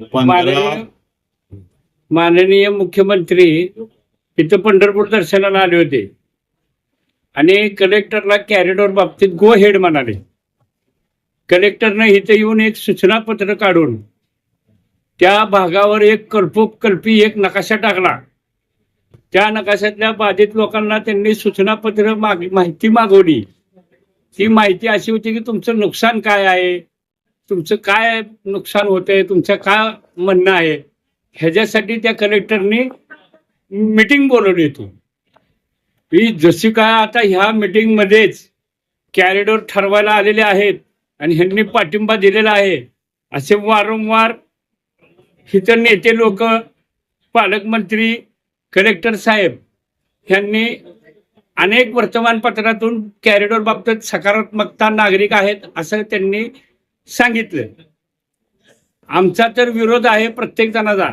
माननीय माननीय मुख्यमंत्री इथं पंढरपूर दर्शनाला आले होते. आणि कलेक्टरला कॅरिडॉर बाबतीत गो हेड म्हणाले. कलेक्टरनं इथं येऊन एक सूचना पत्र काढून त्या भागावर एक कल्पोकल्पी एक नकाशा टाकला. त्या नकाशातल्या बाधित लोकांना त्यांनी सूचना पत्र माग माहिती मागवली. ती माहिती अशी होती की तुमचं नुकसान काय आहे? तुमचं काय नुकसान होतंय तुमचं काय म्हणणं आहे? ह्याच्यासाठी त्या कलेक्टरनी मीटिंग बोलवली होती. ही जशी काय आता ह्या मिटिंगमध्येच कॅरिडोर ठरवायला आलेले आहेत आणि ह्यांनी पाठिंबा दिलेला आहे असे वारंवार इतर नेते लोक पालकमंत्री कलेक्टर साहेब ह्यांनी अनेक वर्तमानपत्रातून कॅरिडोर बाबतीत सकारात्मकता नागरिक आहेत असं त्यांनी सांगितलं. आमचा तर विरोध आहे प्रत्येक जणाचा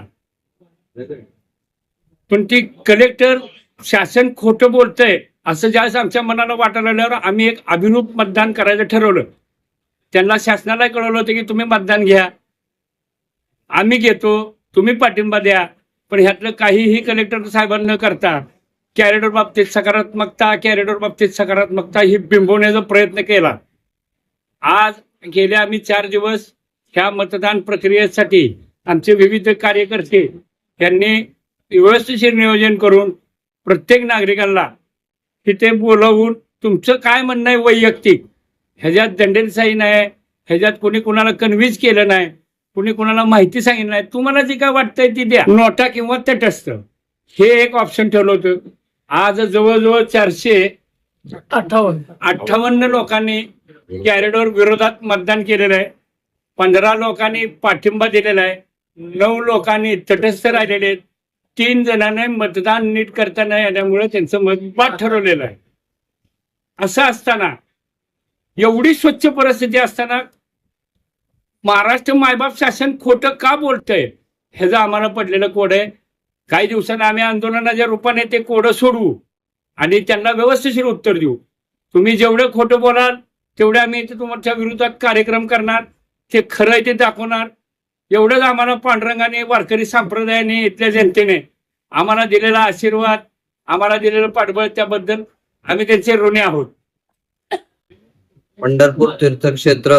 पण ती कलेक्टर शासन खोटं बोलतंय असं ज्यावेळेस आमच्या मनाला वाटायला लागल्यावर आम्ही एक अभिरूप मतदान करायचं ठरवलं. त्यांना शासनाला कळवलं होतं की तुम्ही मतदान घ्या. आम्ही घेतो तुम्ही पाठिंबा द्या पण ह्यातलं काहीही कलेक्टर साहेबांना न करता कॅरिडॉर बाबतीत सकारात्मकता कॅरिडॉर बाबतीत सकारात्मकता ही बिंबवण्याचा प्रयत्न केला. आज गेले आम्ही चार दिवस ह्या मतदान प्रक्रियेसाठी आमचे विविध कार्यकर्ते यांनी व्यवस्थिशीर नियोजन करून प्रत्येक नागरिकांना तिथे बोलवून तुमचं काय म्हणणं आहे वैयक्तिक? ह्याच्यात दंडेलशाही नाही ह्याच्यात कोणी कोणाला कन्व्हिन्स केलं नाही कुणी कोणाला माहिती सांगितलं नाही. तुम्हाला जे काय वाटतंय ती द्या. नोटा किंवा तटस्थ. हे एक ऑप्शन ठेवलं होतं. आज जवळजवळ चारशे अठ्ठावन्न. अठ्ठावन्न लोकांनी कॅरिडॉर विरोधात मतदान केलेलं आहे. पंधरा लोकांनी पाठिंबा दिलेला आहे. नऊ लोकांनी तटस्थ राहिलेले आहेत. तीन जणांनी मतदान नीट करता नाही आल्यामुळे त्यांचं मत बाद ठरवलेलं आहे. असं असताना एवढी स्वच्छ परिस्थिती असताना महाराष्ट्र मायबाप शासन खोटं का बोलतंय? ह्याचं आम्हाला पडलेलं कोड आहे. काही दिवसांनी आम्ही आंदोलनाच्या रूपाने ते कोडं सोडवू. आणि त्यांना व्यवस्थिशीर उत्तर देऊ. तुम्ही जेवढं खोटं बोलाल तेवढे आम्ही ते तुमच्या विरोधात कार्यक्रम करणार ते खरं आहे ते दाखवणार. एवढंच आम्हाला पांडुरंगाने वारकरी संप्रदायाने इथल्या जनतेने आम्हाला दिलेला आशीर्वाद आम्हाला दिलेलं पाठबळ त्याबद्दल आम्ही त्यांचे ऋणी आहोत. पंढरपूर तीर्थक्षेत्र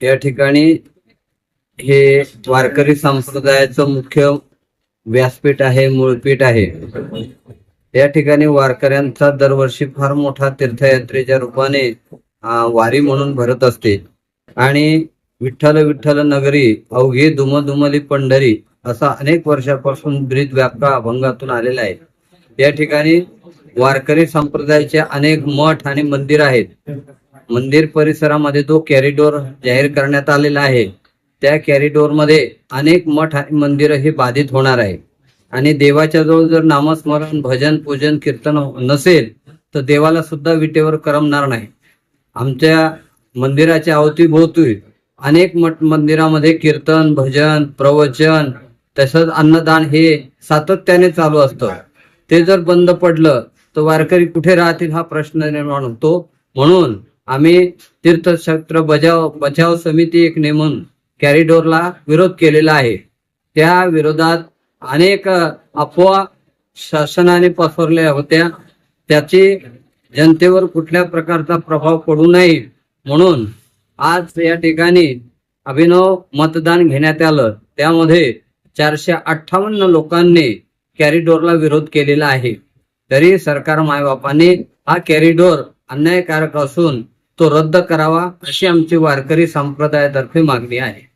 या ठिकाणी हे वारकरी संप्रदायाचं मुख्य व्यासपीठ आहे मूळपीठ आहे. या ठिकाणी वारकऱ्यांचा दरवर्षी फार मोठा तीर्थयात्रेच्या रूपाने वारी म्हणून भरत असते. आणि विठ्ठल विठ्ठल नगरी अवघी दुमदुमली पंढरी असा अनेक वर्षापासून ब्रीद व्यापका अभंगातून आलेला आहे. या ठिकाणी वारकरी संप्रदायाचे अनेक मठ आणि मंदिर आहेत. मंदिर परिसरामध्ये तो कॅरिडोर जाहीर करण्यात आलेला आहे. त्या कॅरिडोरमध्ये अनेक मठ आणि मंदिर हे बाधित होणार आहे. आणि देवाच्या जवळ जर नामस्मरण भजन पूजन कीर्तन नसेल तर देवाला सुद्धा विटेवर करमणार नाही. आमच्या मंदिराच्या अवतीभोवती अनेक मठ मंदिरामध्ये कीर्तन भजन प्रवचन तसंच अन्नदान हे सातत्याने चालू असतं. ते जर बंद पडलं तर वारकरी कुठे राहतील हा प्रश्न निर्माण होतो. म्हणून आम्ही तीर्थक्षेत्र बजाव बचाव समिती एक नेमून कॅरिडोरला विरोध केलेला आहे. त्या विरोधात अनेक अफवा शासनाने पसरल्या होत्या. त्याची जनतेवर कुठल्या प्रकारचा प्रभाव पडू नये म्हणून आज या ठिकाणी अभिनव मतदान घेण्यात आलं. त्यामध्ये चारशे अठ्ठावन्न लोकांनी कॅरिडोरला विरोध केलेला आहे. तरी सरकार मायबापाने हा कॅरिडोर अन्यायकारक असून तो रद्द करावा अशी आमची वारकरी संप्रदायातर्फे मागणी आहे.